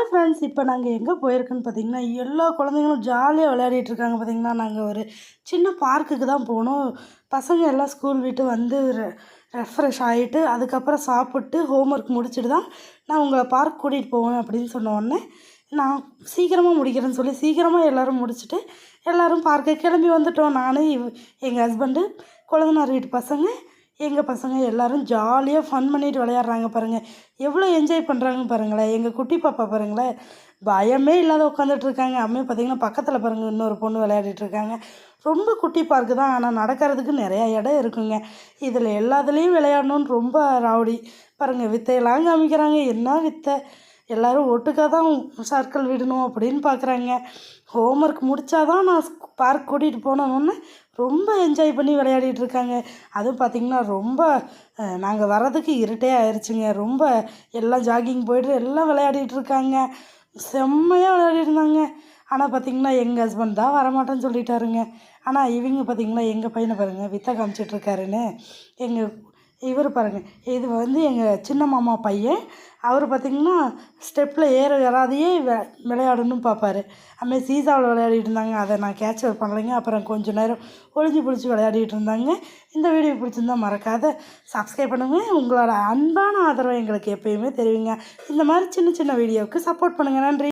Hi friends இப்போ நாங்கள் எங்கே போயிருக்கோன்னு பார்த்தீங்கன்னா எல்லா குழந்தைங்களும் ஜாலியாக விளையாடிட்டு இருக்காங்க பார்த்தீங்கன்னா நாங்கள் ஒரு சின்ன பார்க்குக்கு தான் போனோம். பசங்க எல்லாம் ஸ்கூல் விட்டு வந்து ரெஃப்ரெஷ் ஆகிட்டு அதுக்கப்புறம் சாப்பிட்டு ஹோம்ஒர்க் முடிச்சுட்டு தான் நான் உங்களை பார்க் கூட்டிகிட்டு போவேன் அப்படின்னு சொன்ன உடனே நான் சீக்கிரமாக முடிக்கிறேன்னு சொல்லி சீக்கிரமாக எல்லோரும் முடிச்சுட்டு எல்லோரும் பார்க்க கிளம்பி வந்துட்டோம். நான் எங்கள் ஹஸ்பண்டு குழந்தனார் வீட்டு பசங்க எங்கள் பசங்க எல்லோரும் ஜாலியாக ஃபன் பண்ணிட்டு விளையாடுறாங்க பாருங்கள் எவ்வளோ என்ஜாய் பண்ணுறாங்க பாருங்களேன். எங்கள் குட்டி பாப்பா பாருங்களேன். பயமே இல்லாத உட்காந்துட்ருக்காங்க அம்மையும் பார்த்திங்கன்னா பக்கத்தில் பாருங்கள் இன்னொரு பொண்ணு விளையாடிட்டு இருக்காங்க. ரொம்ப குட்டி பார்க்கு தான். ஆனால் நடக்கிறதுக்கு நிறையா இடம் இருக்குங்க. இதில் எல்லாத்துலேயும் விளையாடணுன்னு ரொம்ப ராவடி பாருங்கள் வித்தையெல்லாம் காமிக்கிறாங்க. என்ன வித்தை? எல்லோரும் ஒட்டுக்காக தான் சர்க்கிள் விடணும் அப்படின்னு பார்க்குறாங்க ஹோம்ஒர்க் முடித்தா தான் நான் பார்க் கூட்டிகிட்டு போனோன்னு ரொம்ப என்ஜாய் பண்ணி விளையாடிட்டு இருக்காங்க. அதுவும் பார்த்திங்கன்னா ரொம்ப நாங்கள் வர்றதுக்கு இருட்டே ஆயிடுச்சுங்க ரொம்ப எல்லாம் ஜாகிங் போய்ட்டு எல்லாம் விளையாடிட்டு இருக்காங்க. செம்மையாக விளையாடிருந்தாங்க ஆனால் பார்த்திங்கன்னா எங்கள் ஹஸ்பண்ட் தான் வரமாட்டேன்னு சொல்லிட்டாருங்க. ஆனால் இவங்க பார்த்திங்கன்னா எங்கள் பையனை பாருங்கள் வித்தை காமிச்சிட்ருக்காருன்னு எங்கள் இவர் பாருங்கள் இது வந்து எங்கள் சின்ன மாமா பையன் அவர் பார்த்திங்கன்னா ஸ்டெப்பில் ஏற வராதையே வெ விளையாடணும்னு பார்ப்பாரு அதுமாதிரி சீசாவில் விளையாடிட்டு இருந்தாங்க. அதை நான் கேட்ச் பண்ணலைங்க. அப்புறம் கொஞ்சம் நேரம் ஒளிஞ்சு பிடிச்சி விளையாடிட்டு இருந்தாங்க. இந்த வீடியோ பிடிச்சிருந்தா மறக்காத சப்ஸ்கிரைப் பண்ணுங்கள் உங்களோட அன்பான ஆதரவை எங்களுக்கு எப்பயுமே தெரிவிங்க. இந்த மாதிரி சின்ன சின்ன வீடியோவுக்கு சப்போர்ட் பண்ணுங்கள் நன்றி.